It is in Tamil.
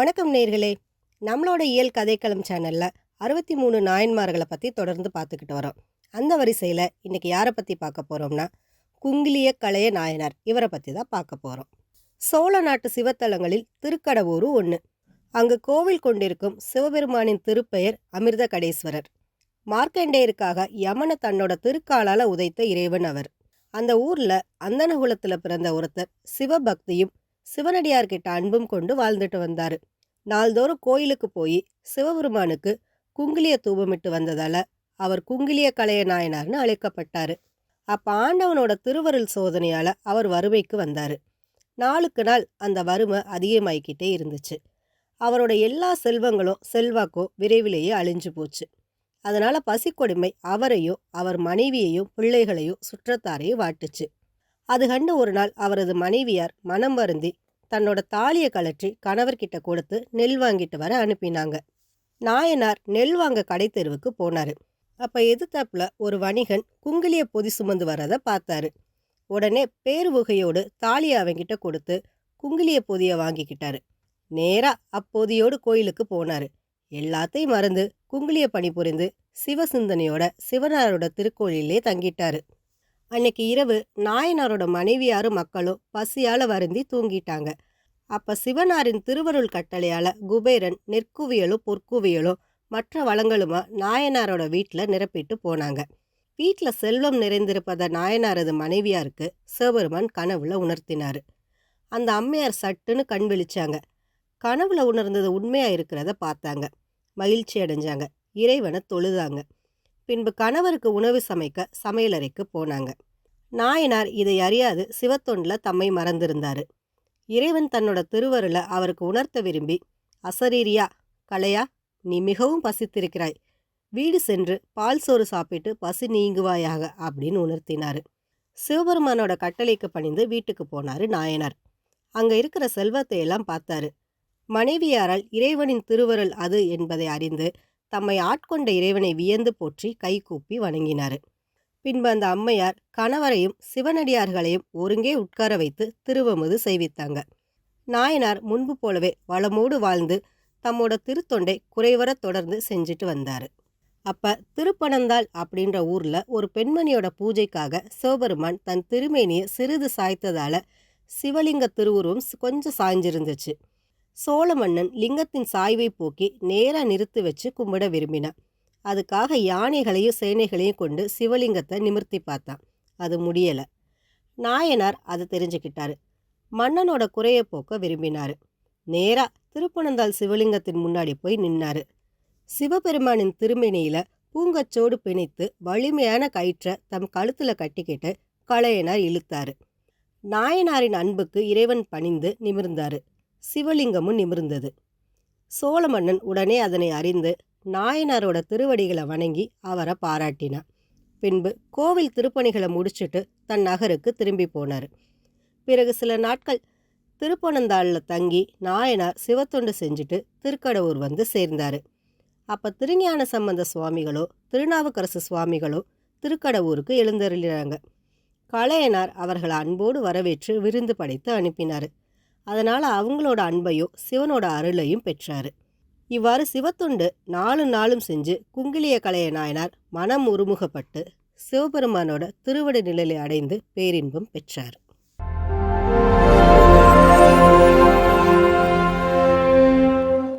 வணக்கம் நேர்களே நம்மளோட இயல் கதைக்களம் சேனலில் அறுபத்தி மூணு நாயன்மார்களை பற்றி தொடர்ந்து பார்த்துக்கிட்டு வரோம். அந்த வரிசையில் இன்றைக்கி யாரை பற்றி பார்க்க போகிறோம்னா குங்கிலிய கலைய நாயனார் இவரை பற்றி தான் பார்க்க போகிறோம் சோழ நாட்டு சிவத்தலங்களில் திருக்கடவூர் ஒன்று அங்கு கோவில் கொண்டிருக்கும் சிவபெருமானின் திருப்பெயர் அமிர்த கடேஸ்வரர் மார்க்கண்டேயருக்காக யமனை தன்னோட திருக்காலால் உதைத்த இறைவன் அவர். அந்த ஊரில் அந்தனகுலத்தில் பிறந்த ஒருத்தர் சிவபக்தியும் சிவனடியார்கிட்ட அன்பும் கொண்டு வாழ்ந்துட்டு வந்தார். நாள்தோறும் கோயிலுக்கு போய் சிவபெருமானுக்கு குங்கிலிய தூபமிட்டு வந்ததால அவர் குங்கிலிய கலைய நாயனார்னு அழைக்கப்பட்டார். அப்போ ஆண்டவனோட திருவருள் சோதனையால் அவர் வறுமைக்கு வந்தார். நாளுக்கு நாள் அந்த வறுமை அதிகமாகிக்கிட்டே இருந்துச்சு. அவரோட எல்லா செல்வங்களும் செல்வாக்கோ விரைவிலேயே அழிஞ்சு போச்சு. அதனால் பசிக்கொடுமை அவரையோ அவர் மனைவியையும் பிள்ளைகளையும் சுற்றத்தாரையும் வாட்டுச்சு. அது கண்டு ஒரு நாள் அவரது மனைவியார் மனம் வருந்தி தன்னோட தாலியை கலற்றி கணவர்கிட்ட கொடுத்து நெல் வாங்கிட்டு வர அனுப்பினாங்க. நாயனார் நெல் வாங்க கடை தெருவுக்கு போனாரு. அப்ப எதிர்த்தாப்புல ஒரு வணிகன் குங்கிலிய பொதி சுமந்து வரத பார்த்தாரு. உடனே பேருவுகையோடு தாலியை அவங்கிட்ட கொடுத்து குங்கிலிய பொதியை வாங்கிக்கிட்டாரு. நேரா அப்பொதியோடு கோயிலுக்கு போனாரு. எல்லாத்தையும் மறந்து குங்கிலிய பணிபுரிந்து சிவசிந்தனையோட சிவனாரோட திருக்கோயிலே தங்கிட்டாரு. அன்னைக்கு இரவு நாயனாரோட மனைவியாரும் மக்களும் பசியால் வருந்தி தூங்கிட்டாங்க. அப்போ சிவனாரின் திருவருள் கட்டளையால் குபேரன் நெற்குவியலும் பொற்குவியலும் மற்ற வளங்களுமா நாயனாரோட வீட்டில் நிரப்பிட்டு போனாங்க. வீட்டில் செல்வம் நிறைந்திருப்பதை நாயனாரது மனைவியாருக்கு சிவபெருமான் கனவுல உணர்த்தினார். அந்த அம்மையார் சட்டுன்னு கண் விழிச்சாங்க. கனவுல உணர்ந்தது உண்மையாக இருக்கிறத பார்த்தாங்க. மகிழ்ச்சி அடைஞ்சாங்க. இறைவனை தொழுதாங்க. பின்பு கணவருக்கு உணவு சமைக்க சமையலறைக்கு போனாங்க. நாயனார் இதை அறியாது சிவத்தொண்டில் தம்மை மறந்திருந்தாரு. இறைவன் தன்னோட திருவருளை அவருக்கு உணர்த்த விரும்பி அசரீரியா கலையா நீ மிகவும் பசித்திருக்கிறாய். வீடு சென்று பால் சோறு சாப்பிட்டு பசி நீங்குவாயாக அப்படின்னு உணர்த்தினார். சிவபெருமானோட கட்டளைக்கு பணிந்து வீட்டுக்கு போனார் நாயனார். அங்கே இருக்கிற செல்வத்தை எல்லாம் பார்த்தாரு. மனைவியாரால் இறைவனின் திருவருள் அது என்பதை அறிந்து தம்மை ஆட்கொண்ட இறைவனை வியந்து போற்றி கைகூப்பி வணங்கினார். பின்பு அந்த அம்மையார் கணவரையும் சிவனடியார்களையும் ஒருங்கே உட்கார வைத்து திருவமுது செய்வித்தாங்க. நாயனார் முன்பு போலவே வளமோடு வாழ்ந்து தம்மோட திருத்தொண்டை குறைவர தொடர்ந்து செஞ்சுட்டு வந்தார். அப்ப திருப்பனந்தாள் அப்படின்ற ஊர்ல ஒரு பெண்மணியோட பூஜைக்காக சிவபெருமான் தன் திருமேனியை சிறிது சாய்த்ததால சிவலிங்க திருவுருவம் கொஞ்சம் சாய்ஞ்சிருந்துச்சு. சோழ மன்னன் லிங்கத்தின் சாய்வை போக்கி நேராக நிறுத்தி வச்சு கும்பிட விரும்பினான் அதுக்காக யானைகளையும் சேனைகளையும் கொண்டு சிவலிங்கத்தை நிமிர்த்தி பார்த்தான். அது முடியலை. நாயனார் அதை தெரிஞ்சுக்கிட்டாரு. மன்னனோட குறையை போக்க விரும்பினார். நேராக திருப்பனந்தாள் சிவலிங்கத்தின் முன்னாடி போய் நின்னாரு. சிவபெருமானின் திருமணியில் பூங்கச்சோடு பிணைத்து வலிமையான கயிற்றை தம் கழுத்தில் கட்டிக்கிட்டு களையனார் இழுத்தாரு. நாயனாரின் அன்புக்கு இறைவன் பணிந்து நிமிர்ந்தாரு. சிவலிங்கமும் நிமிர்ந்தது. சோழ மன்னன் உடனே அதனை அறிந்து நாயனாரோட திருவடிகளை வணங்கி அவரை பாராட்டினான். பின்பு கோவில் திருப்பணிகளை முடிச்சுட்டு தன் நகருக்கு திரும்பி போனார். பிறகு சில நாட்கள் திருப்பனந்தாளில் தங்கி நாயனார் சிவத்தொண்டு செஞ்சுட்டு திருக்கடவுர் வந்து சேர்ந்தார். அப்போ திருஞான சம்பந்த சுவாமிகளோ திருநாவுக்கரசு சுவாமிகளோ திருக்கடவுருக்கு எழுந்தருளிறாங்க கலையனார் அவர்களை அன்போடு வரவேற்று விருந்து படைத்து அனுப்பினார். அதனால் அவங்களோட அன்பையும் சிவனோட அருளையும் பெற்றார். இவ்வாறு சிவத்துண்டு நாலு நாளும் செஞ்சு குங்கிலிய கலைய நாயனார் மனம் உருமுகப்பட்டு சிவபெருமானோட திருவடி நிலையை அடைந்து பேரின்பம் பெற்றார்.